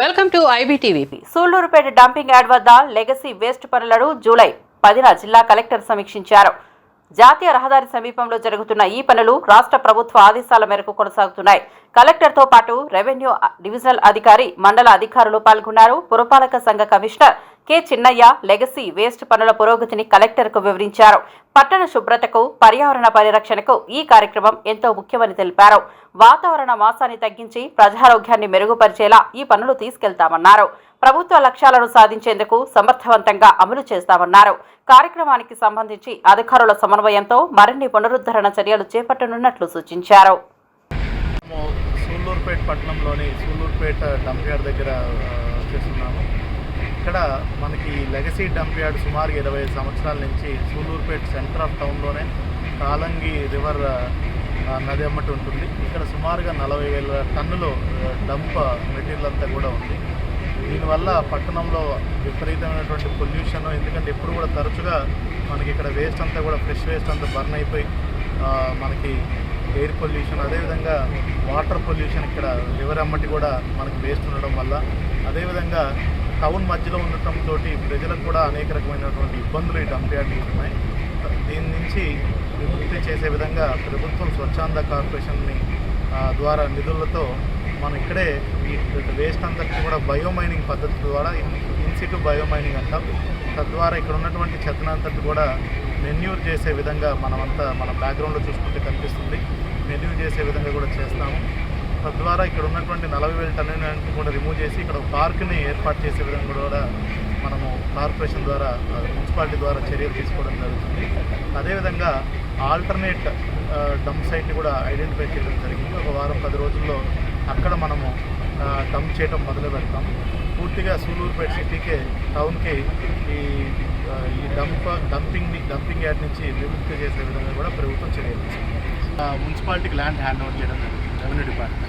Welcome to IBTVP. Sullurpeta dumping yard వద్ద legacy waste పనులను July పదిన జిల్లా కలెక్టర్ సమీక్షించారు. జాతీయ రహదారి సమీపంలో జరుగుతున్న ఈ పనులు రాష్ట్ర ప్రభుత్వ ఆదేశాల మేరకు కొనసాగుతున్నాయి. కలెక్టర్తో పాటు రెవెన్యూ డివిజనల్ అధికారి మండల అధికారులు పాల్గొన్నారు. పురపాలక సంఘ commissioner K Chinnaiah legacy waste పనుల పురోగతిని కలెక్టర్కు వివరించారు. పట్టణ శుభ్రతకు పర్యావరణ పరిరక్షణకు ఈ కార్యక్రమం ఎంతో ముఖ్యమని తెలిపారు. వాతావరణ మాసాన్ని తగ్గించి ప్రజారోగ్యాన్ని మెరుగుపరిచేలా ఈ పనులు తీసుకెళ్తామన్నారు. ప్రభుత్వ లక్ష్యాలను సాధించేందుకు సమర్థవంతంగా అమలు చేస్తామన్నారు. కార్యక్రమానికి సంబంధించి అధికారుల సమన్వయంతో మరిన్ని పునరుద్ధరణ చర్యలు చేపట్టనున్నట్లు సూచించారు. సూళ్ళూరుపేట పట్టణంలోని సూళ్ళూరుపేట డంప్ యార్డ్ దగ్గర చేస్తున్నాము. ఇక్కడ మనకి లెగసీ డంప్ యార్డ్ సుమారు ఇరవై ఐదు సంవత్సరాల నుంచి సూలూరుపేట సెంటర్ ఆఫ్ టౌన్లోనే కాలంగి రివర్ నది అమ్మటి ఉంటుంది. ఇక్కడ సుమారుగా నలభై వేల టన్నులు డంప్ మెటీరియల్ అంతా కూడా ఉంది. దీనివల్ల పట్టణంలో విపరీతమైనటువంటి పొల్యూషన్ ఎందుకంటే ఎప్పుడు కూడా తరచుగా మనకి ఇక్కడ వేస్ట్ అంతా కూడా ఫ్రెష్ వేస్ట్ అంతా బర్న్ అయిపోయి మనకి ఎయిర్ పొల్యూషన్ అదేవిధంగా వాటర్ పొల్యూషన్ ఇక్కడ రివర్ అమ్మటి కూడా మనకి వేస్ట్ ఉండడం వల్ల. అదేవిధంగా టౌన్ మధ్యలో ఉండటంతో ప్రజలకు కూడా అనేక రకమైనటువంటి ఇబ్బందులు ఈ డంప్ ఉన్నాయి. దీని నుంచి విముక్తి చేసే విధంగా ప్రభుత్వం స్వచ్ఛంద కార్పొరేషన్ని ద్వారా నిధులతో మనం ఇక్కడే వేస్ట్ అంతటి కూడా బయోమైనింగ్ పద్ధతి ద్వారా ఇన్సిటు బయోమైనింగ్ అంటాం. తద్వారా ఇక్కడ ఉన్నటువంటి చెత్తనంతటి కూడా మెన్యూర్ చేసే విధంగా మనమంతా మన బ్యాక్గ్రౌండ్లో చూసుకుంటే కనిపిస్తుంది. మెన్యూర్ చేసే విధంగా కూడా చేస్తాము. తద్వారా ఇక్కడ ఉన్నటువంటి నలభై వేల టన్నులని కూడా రిమూవ్ చేసి ఇక్కడ పార్క్ని ఏర్పాటు చేసే విధంగా కూడా మనము కార్పొరేషన్ ద్వారా మున్సిపాలిటీ ద్వారా చర్యలు తీసుకోవడం జరుగుతుంది. అదేవిధంగా ఆల్టర్నేట్ డంప్ సైట్ని కూడా ఐడెంటిఫై చేయడం జరిగింది. ఒక వారం పది రోజుల్లో అక్కడ మనము డంప్ చేయడం మొదలు పెడతాం పూర్తిగా సూలూరుపేట సిటీకే టౌన్కి ఈ ఈ డంప్ డంపింగ్ని డంపింగ్ యార్డ్ నుంచి విముక్తి చేసే విధంగా కూడా ప్రభుత్వం చర్యలు మున్సిపాలిటీకి ల్యాండ్ హ్యాండ్ ఓవర్ చేయడం జరుగుతుంది. Revenue department